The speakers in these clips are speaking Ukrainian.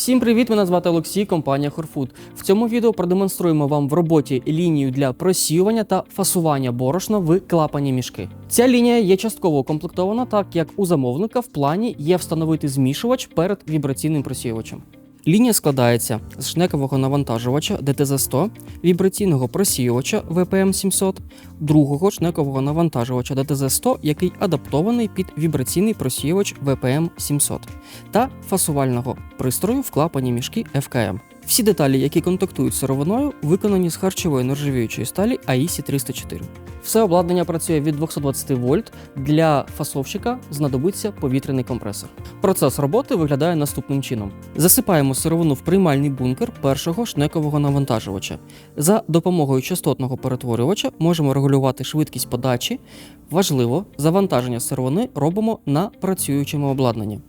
Всім привіт! Мене звати Олексій, компанія Хорфуд. В цьому відео продемонструємо вам в роботі лінію для просіювання та фасування борошна в клапані мішки. Ця лінія є частково укомплектована, так як у замовника в плані є встановити змішувач перед вібраційним просіювачем. Лінія складається з шнекового навантажувача DTZ-100, вібраційного просіювача VPM700, другого шнекового навантажувача DTZ-100, який адаптований під вібраційний просіювач VPM700 та фасувального пристрою в клапані мішки FKM. Всі деталі, які контактують з сировиною, виконані з харчової нержавіючої сталі AISI 304. Все обладнання працює від 220 вольт. Для фасовщика знадобиться повітряний компресор. Процес роботи виглядає наступним чином: засипаємо сировину в приймальний бункер першого шнекового навантажувача. За допомогою частотного перетворювача можемо регулювати швидкість подачі. Важливо, завантаження сировини робимо на працюючому обладнанні.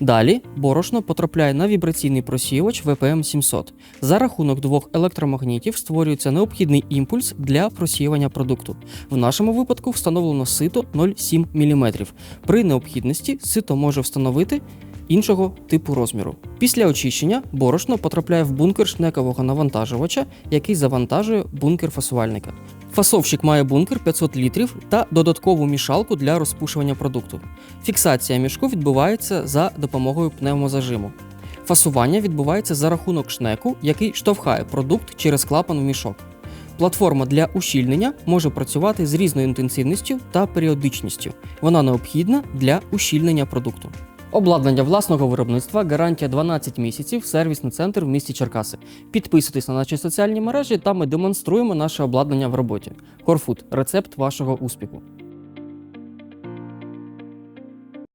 Далі борошно потрапляє на вібраційний просіювач VPM 700. За рахунок двох електромагнітів створюється необхідний імпульс для просіювання продукту. В нашому випадку встановлено сито 0,7 мм. При необхідності сито може встановити іншого типу розміру. Після очищення борошно потрапляє в бункер шнекового навантажувача, який завантажує бункер фасувальника. Фасовщик має бункер 500 літрів та додаткову мішалку для розпушування продукту. Фіксація мішку відбувається за допомогою пневмозажиму. Фасування відбувається за рахунок шнеку, який штовхає продукт через клапан в мішок. Платформа для ущільнення може працювати з різною інтенсивністю та періодичністю. Вона необхідна для ущільнення продукту. Обладнання власного виробництва, гарантія 12 місяців, сервісний центр в місті Черкаси. Підписуйтесь на наші соціальні мережі, там ми демонструємо наше обладнання в роботі. Корфуд рецепт вашого успіху.